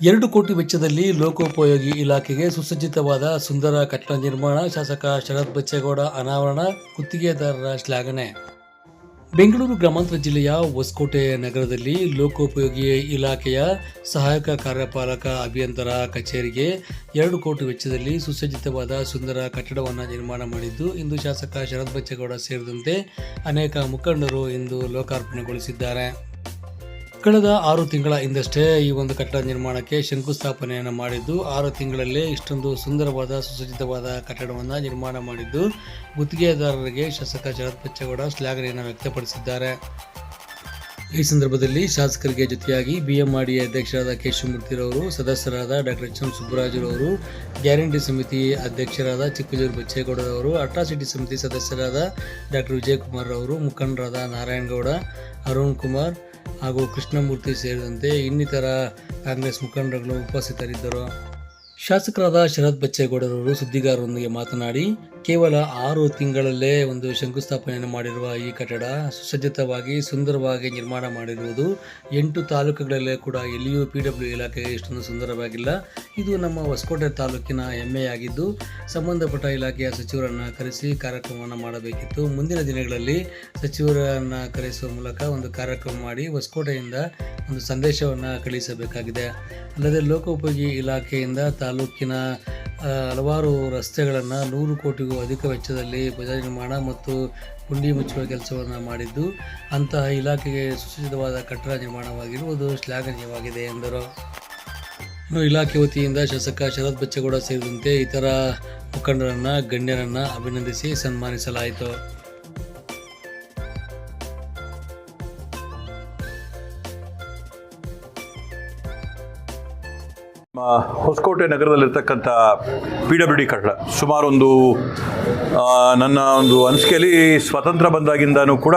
ಎರಡು ಕೋಟಿ ವೆಚ್ಚದಲ್ಲಿ ಲೋಕೋಪಯೋಗಿ ಇಲಾಖೆಗೆ ಸುಸಜ್ಜಿತವಾದ ಸುಂದರ ಕಟ್ಟಡ ನಿರ್ಮಾಣ ಶಾಸಕ ಶರತ್ ಬಚ್ಚೇಗೌಡ ಅನಾವರಣ ಗುತ್ತಿಗೆದಾರರ ಶ್ಲಾಘನೆ. ಬೆಂಗಳೂರು ಗ್ರಾಮಾಂತರ ಜಿಲ್ಲೆಯ ಹೊಸಕೋಟೆ ನಗರದಲ್ಲಿ ಲೋಕೋಪಯೋಗಿ ಇಲಾಖೆಯ ಸಹಾಯಕ ಕಾರ್ಯಪಾಲಕ ಅಭಿಯಂತರ ಕಚೇರಿಗೆ ಎರಡು ಕೋಟಿ ವೆಚ್ಚದಲ್ಲಿ ಸುಸಜ್ಜಿತವಾದ ಸುಂದರ ಕಟ್ಟಡವನ್ನು ನಿರ್ಮಾಣ ಮಾಡಿದ್ದು, ಇಂದು ಶಾಸಕ ಶರತ್ ಬಚ್ಚೇಗೌಡ ಸೇರಿದಂತೆ ಅನೇಕ ಮುಖಂಡರು ಇಂದು ಲೋಕಾರ್ಪಣೆಗೊಳಿಸಿದ್ದಾರೆ. ಕಳೆದ ಆರು ತಿಂಗಳ ಹಿಂದಷ್ಟೇ ಈ ಒಂದು ಕಟ್ಟಡ ನಿರ್ಮಾಣಕ್ಕೆ ಶಂಕುಸ್ಥಾಪನೆಯನ್ನು ಮಾಡಿದ್ದು, ಆರು ತಿಂಗಳಲ್ಲೇ ಇಷ್ಟೊಂದು ಸುಂದರವಾದ, ಸುಸಜ್ಜಿತವಾದ ಕಟ್ಟಡವನ್ನು ನಿರ್ಮಾಣ ಮಾಡಿದ್ದು, ಗುತ್ತಿಗೆದಾರರಿಗೆ ಶಾಸಕ ಶರತ್ ಬಚ್ಚೇಗೌಡ ಶ್ಲಾಘನೆಯನ್ನು ವ್ಯಕ್ತಪಡಿಸಿದ್ದಾರೆ. ಈ ಸಂದರ್ಭದಲ್ಲಿ ಶಾಸಕರಿಗೆ ಜೊತೆಯಾಗಿ ಬಿಎಂಆರ್ಡಿ ಅಧ್ಯಕ್ಷರಾದ ಕೇಶವಮೂರ್ತಿರವರು, ಸದಸ್ಯರಾದ ಡಾಕ್ಟರ್ ಎಚ್ ಎಂ ಸುಬ್ಬರಾಜುರವರು, ಗ್ಯಾರಂಟಿ ಸಮಿತಿ ಅಧ್ಯಕ್ಷರಾದ ಚಿಕ್ಕಜೂರು ಬಚ್ಚೇಗೌಡರವರು, ಅಟ್ರಾಸಿಟಿ ಸಮಿತಿ ಸದಸ್ಯರಾದ ಡಾಕ್ಟರ್ ವಿಜಯಕುಮಾರ್ ಅವರು ಮುಖಂಡರಾದ ನಾರಾಯಣಗೌಡ, ಅರುಣ್ ಕುಮಾರ್ ಹಾಗೂ ಕೃಷ್ಣಮೂರ್ತಿ ಸೇರಿದಂತೆ ಇನ್ನಿತರ ಕಾಂಗ್ರೆಸ್ ಮುಖಂಡರುಗಳು ಉಪಸ್ಥಿತರಿದ್ದರು. ಶಾಸಕರಾದ ಶರತ್ ಬಚ್ಚೇಗೌಡರವರು ಸುದ್ದಿಗಾರರೊಂದಿಗೆ ಮಾತನಾಡಿ, ಕೇವಲ ಆರು ತಿಂಗಳಲ್ಲೇ ಒಂದು ಶಂಕುಸ್ಥಾಪನೆಯನ್ನು ಮಾಡಿರುವ ಈ ಕಟ್ಟಡ ಸುಸಜ್ಜಿತವಾಗಿ ಸುಂದರವಾಗಿ ನಿರ್ಮಾಣ ಮಾಡಿರುವುದು ಎಂಟು ತಾಲೂಕುಗಳಲ್ಲೇ ಕೂಡ ಎಲ್ಲಿಯೂ ಪಿ ಡಬ್ಲ್ಯೂ ಇಲಾಖೆಗೆ ಇಷ್ಟೊಂದು ಸುಂದರವಾಗಿಲ್ಲ. ಇದು ನಮ್ಮ ಹೊಸಕೋಟೆ ತಾಲೂಕಿನ ಹೆಮ್ಮೆಯಾಗಿದ್ದು, ಸಂಬಂಧಪಟ್ಟ ಇಲಾಖೆಯ ಸಚಿವರನ್ನು ಕರೆಸಿ ಕಾರ್ಯಕ್ರಮವನ್ನು ಮಾಡಬೇಕಿತ್ತು. ಮುಂದಿನ ದಿನಗಳಲ್ಲಿ ಸಚಿವರನ್ನು ಕರೆಸುವ ಮೂಲಕ ಒಂದು ಕಾರ್ಯಕ್ರಮ ಮಾಡಿ ಹೊಸಕೋಟೆಯಿಂದ ಒಂದು ಸಂದೇಶವನ್ನು ಕಳುಹಿಸಬೇಕಾಗಿದೆ ಅಲ್ಲದೆ ಲೋಕೋಪಯೋಗಿ ಇಲಾಖೆಯಿಂದ ತಾಲೂಕಿನ ಹಲವಾರು ರಸ್ತೆಗಳನ್ನು ನೂರು ಕೋಟಿಗೂ ಅಧಿಕ ವೆಚ್ಚದಲ್ಲಿ ಬಜಾರ್ ನಿರ್ಮಾಣ ಮತ್ತು ಗುಂಡಿ ಮುಚ್ಚುವ ಕೆಲಸವನ್ನು ಮಾಡಿದ್ದು, ಅಂತಹ ಇಲಾಖೆಗೆ ಸುಸಜ್ಜಿತವಾದ ಕಟ್ಟಡ ನಿರ್ಮಾಣವಾಗಿರುವುದು ಶ್ಲಾಘನೀಯವಾಗಿದೆ ಎಂದರು. ಇಲಾಖೆ ವತಿಯಿಂದ ಶಾಸಕ ಶರತ್ ಬಚ್ಚೇಗೌಡ ಸೇರಿದಂತೆ ಇತರ ಮುಖಂಡರನ್ನು, ಗಣ್ಯರನ್ನು ಅಭಿನಂದಿಸಿ ಸನ್ಮಾನಿಸಲಾಯಿತು. ಹೊಸಕೋಟೆ ನಗರದಲ್ಲಿರ್ತಕ್ಕಂಥ ಪಿ ಡಬ್ಲ್ಯೂ ಡಿ ಕಟ್ಟಡ. ಸುಮಾರೊಂದು ನನ್ನ ಒಂದು ಅನಿಸಿಕೆಯಲ್ಲಿ ಸ್ವತಂತ್ರ ಬಂದಾಗಿಂದನೂ ಕೂಡ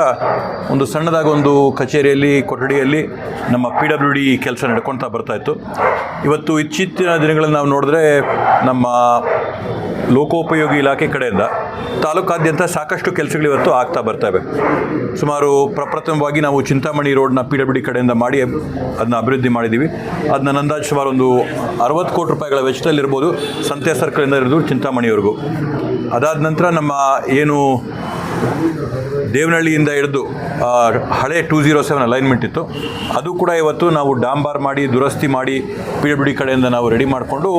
ಒಂದು ಸಣ್ಣದಾಗೊಂದು ಕಚೇರಿಯಲ್ಲಿ, ಕೊಠಡಿಯಲ್ಲಿ ನಮ್ಮ ಪಿ ಡಬ್ಲ್ಯೂ ಡಿ ಕೆಲಸ ನಡ್ಕೊತಾ ಬರ್ತಾ ಇತ್ತು. ಇವತ್ತು ಇತ್ತೀಚಿನ ದಿನಗಳಲ್ಲಿ ನಾವು ನೋಡಿದ್ರೆ ನಮ್ಮ ಲೋಕೋಪಯೋಗಿ ಇಲಾಖೆ ಕಡೆಯಿಂದ ತಾಲೂಕಾದ್ಯಂತ ಸಾಕಷ್ಟು ಕೆಲಸಗಳು ಇವತ್ತು ಆಗ್ತಾ ಬರ್ತವೆ ಸುಮಾರು ಪ್ರಪ್ರಥಮವಾಗಿ ನಾವು ಚಿಂತಾಮಣಿ ರೋಡ್ನ ಪಿ ಡಬ್ಲ್ಯೂ ಡಿ ಕಡೆಯಿಂದ ಮಾಡಿ ಅದನ್ನ ಅಭಿವೃದ್ಧಿ ಮಾಡಿದ್ದೀವಿ. ಅದನ್ನ ಅಂದಾಜು ಸುಮಾರು ಒಂದು ಅರವತ್ತು ಕೋಟಿ ರೂಪಾಯಿಗಳ ವೆಚ್ಚದಲ್ಲಿರ್ಬೋದು ಸಂತೆ ಸರ್ಕಲಿಂದ ಹಿಡಿದು ಚಿಂತಾಮಣಿವರೆಗೂ. ಅದಾದ ನಂತರ ನಮ್ಮ ಏನು ದೇವನಹಳ್ಳಿಯಿಂದ ಹಿಡಿದು ಹಳೆ ಟೂ ಜೀರೋ ಸೆವೆನ್ ಅಲೈನ್ಮೆಂಟ್ ಇತ್ತು. ಅದು ಕೂಡ ಇವತ್ತು ನಾವು ಡಾಂಬಾರ್ ಮಾಡಿ, ದುರಸ್ತಿ ಮಾಡಿ ಪಿ ಡಬ್ಲ್ಯೂ ಡಿ ಕಡೆಯಿಂದ ನಾವು ರೆಡಿ ಮಾಡಿಕೊಂಡು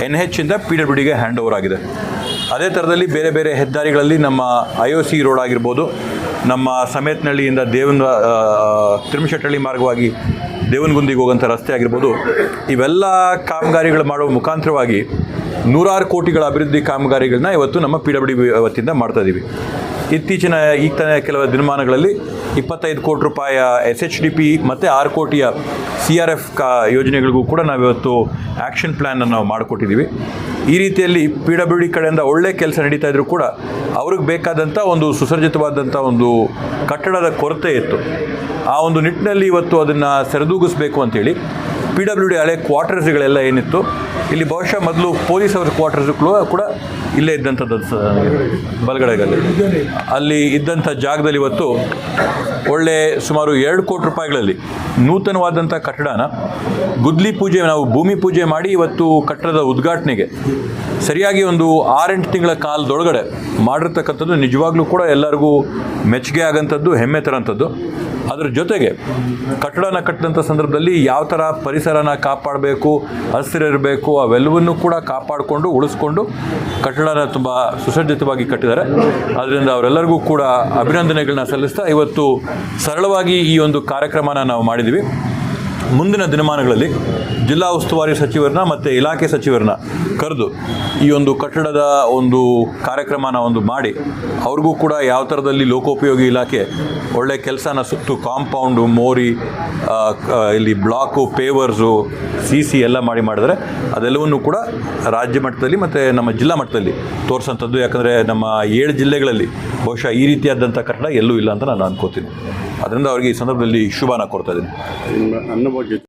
ಎನ್ ಹೆಚ್ಚಿಂದ ಪಿ ಡಬ್ಲ್ಯೂ ಡಿಗೆ ಹ್ಯಾಂಡ್ ಓವರ್ ಆಗಿದೆ. ಅದೇ ಥರದಲ್ಲಿ ಬೇರೆ ಬೇರೆ ಹೆದ್ದಾರಿಗಳಲ್ಲಿ ನಮ್ಮ ಐ ಒ ಸಿ ರೋಡ್ ಆಗಿರ್ಬೋದು ನಮ್ಮ ಸಮೇತನಹಳ್ಳಿಯಿಂದ ದೇವನ ಆ, ತಿರುಮಶೆಟ್ಟಹಳ್ಳಿ ಮಾರ್ಗವಾಗಿ ದೇವನಗುಂದಿಗೆ ಹೋಗುವಂಥ ರಸ್ತೆ ಆಗಿರ್ಬೋದು ಇವೆಲ್ಲ ಕಾಮಗಾರಿಗಳು ಮಾಡುವ ಮುಖಾಂತರವಾಗಿ ನೂರಾರು ಕೋಟಿಗಳ ಅಭಿವೃದ್ಧಿ ಕಾಮಗಾರಿಗಳನ್ನ ಇವತ್ತು ನಮ್ಮ ಪಿ ಡಬ್ಲ್ಯೂ ಡಿ ವತಿಯಿಂದ ಮಾಡ್ತಾ ಇದ್ದೀವಿ ಇತ್ತೀಚಿನ ಈಗ ತಾನೇ ಕೆಲವು ದಿನಮಾನಗಳಲ್ಲಿ ಇಪ್ಪತ್ತೈದು ಕೋಟಿ ರೂಪಾಯಿಯ ಎಸ್ ಎಚ್ ಡಿ ಪಿ ಮತ್ತು ಆರು ಕೋಟಿಯ ಸಿ ಆರ್ ಎಫ್ ಕಾ ಯೋಜನೆಗಳಿಗೂ ಕೂಡ ನಾವಿವತ್ತು ಆ್ಯಕ್ಷನ್ ಪ್ಲ್ಯಾನನ್ನು ನಾವು ಮಾಡಿಕೊಟ್ಟಿದ್ದೀವಿ. ಈ ರೀತಿಯಲ್ಲಿ ಪಿ ಡಬ್ಲ್ಯೂ ಡಿ ಕಡೆಯಿಂದ ಒಳ್ಳೆ ಕೆಲಸ ನಡೀತಾ ಇದ್ರೂ ಕೂಡ ಅವ್ರಿಗೆ ಬೇಕಾದಂಥ ಒಂದು ಸುಸರ್ಜಿತವಾದಂಥ ಒಂದು ಕಟ್ಟಡದ ಕೊರತೆ ಇತ್ತು. ಆ ಒಂದು ನಿಟ್ಟಿನಲ್ಲಿ ಇವತ್ತು ಅದನ್ನು ಸರಿದೂಗಿಸ್ಬೇಕು ಅಂತೇಳಿ ಪಿ ಡಬ್ಲ್ಯೂ ಡಿ ಹಳೆ ಕ್ವಾರ್ಟರ್ಸ್ಗಳೆಲ್ಲ ಏನಿತ್ತು ಇಲ್ಲಿ ಬಹುಶಃ ಮೊದಲು ಪೊಲೀಸ್ ಅವರ ಕ್ವಾರ್ಟರ್ಸ್ ಕೂಡ ಇಲ್ಲೇ ಇದ್ದಂಥದ್ದು ನನಗೆ ಬಲಗಡೆಗಲ್ಲಿ. ಅಲ್ಲಿ ಇದ್ದಂಥ ಜಾಗದಲ್ಲಿ ಇವತ್ತು ಒಳ್ಳೆ ಸುಮಾರು ಎರಡು ಕೋಟಿ ರೂಪಾಯಿಗಳಲ್ಲಿ ನೂತನವಾದಂಥ ಕಟ್ಟಡನ ಗುದ್ಲಿ ಪೂಜೆ, ನಾವು ಭೂಮಿ ಪೂಜೆ ಮಾಡಿ ಇವತ್ತು ಕಟ್ಟಡದ ಉದ್ಘಾಟನೆಗೆ ಸರಿಯಾಗಿ ಒಂದು ಆರೆಂಟು ತಿಂಗಳ ಕಾಲದೊಳಗಡೆ ಮಾಡಿರ್ತಕ್ಕಂಥದ್ದು ನಿಜವಾಗ್ಲೂ ಕೂಡ ಎಲ್ಲರಿಗೂ ಮೆಚ್ಚುಗೆ ಆಗೋಂಥದ್ದು, ಹೆಮ್ಮೆ ತರೋಂಥದ್ದು ಅದ್ರ ಜೊತೆಗೆ ಕಟ್ಟಡನ ಕಟ್ಟಿದಂಥ ಸಂದರ್ಭದಲ್ಲಿ ಯಾವ ಥರ ಪರಿಸರನ ಕಾಪಾಡಬೇಕು ಹಸಿರಿರಬೇಕು ಅವೆಲ್ಲವನ್ನೂ ಕೂಡ ಕಾಪಾಡಿಕೊಂಡು, ಉಳಿಸ್ಕೊಂಡು ಕಟ್ಟಡನ ತುಂಬ ಸುಸಜ್ಜಿತವಾಗಿ ಕಟ್ಟಿದ್ದಾರೆ. ಅದರಿಂದ ಅವರೆಲ್ಲರಿಗೂ ಕೂಡ ಅಭಿನಂದನೆಗಳನ್ನ ಸಲ್ಲಿಸ್ತಾ ಇವತ್ತು ಸರಳವಾಗಿ ಈ ಒಂದು ಕಾರ್ಯಕ್ರಮನ ನಾವು ಮಾಡಿದ್ದೀವಿ. ಮುಂದಿನ ದಿನಮಾನಗಳಲ್ಲಿ ಜಿಲ್ಲಾ ಉಸ್ತುವಾರಿ ಸಚಿವರನ್ನ ಮತ್ತು ಇಲಾಖೆ ಸಚಿವರನ್ನ ಕರೆದು ಈ ಒಂದು ಕಟ್ಟಡದ ಒಂದು ಕಾರ್ಯಕ್ರಮನ ಒಂದು ಮಾಡಿ, ಅವ್ರಿಗೂ ಕೂಡ ಯಾವ ಥರದಲ್ಲಿ ಲೋಕೋಪಯೋಗಿ ಇಲಾಖೆ ಒಳ್ಳೆ ಕೆಲಸನ ಸುತ್ತು ಕಾಂಪೌಂಡು ಮೋರಿ ಇಲ್ಲಿ ಬ್ಲಾಕು ಪೇವರ್ಸು ಸಿ ಸಿ ಎಲ್ಲ ಮಾಡಿ ಮಾಡಿದ್ರೆ ಅದೆಲ್ಲವನ್ನು ಕೂಡ ರಾಜ್ಯ ಮಟ್ಟದಲ್ಲಿ ಮತ್ತು ನಮ್ಮ ಜಿಲ್ಲಾ ಮಟ್ಟದಲ್ಲಿ ತೋರಿಸೋಂಥದ್ದು. ಯಾಕಂದರೆ ನಮ್ಮ ಏಳು ಜಿಲ್ಲೆಗಳಲ್ಲಿ ಬಹುಶಃ ಈ ರೀತಿಯಾದಂಥ ಕಟ್ಟಡ ಎಲ್ಲೂ ಇಲ್ಲ ಅಂತ ನಾನು ಅನ್ಕೋತೀನಿ. ಅದರಿಂದ ಅವರಿಗೆ ಈ ಸಂದರ್ಭದಲ್ಲಿ ಶುಭನ ಕೊಡ್ತಾ ಇದ್ದೀನಿ.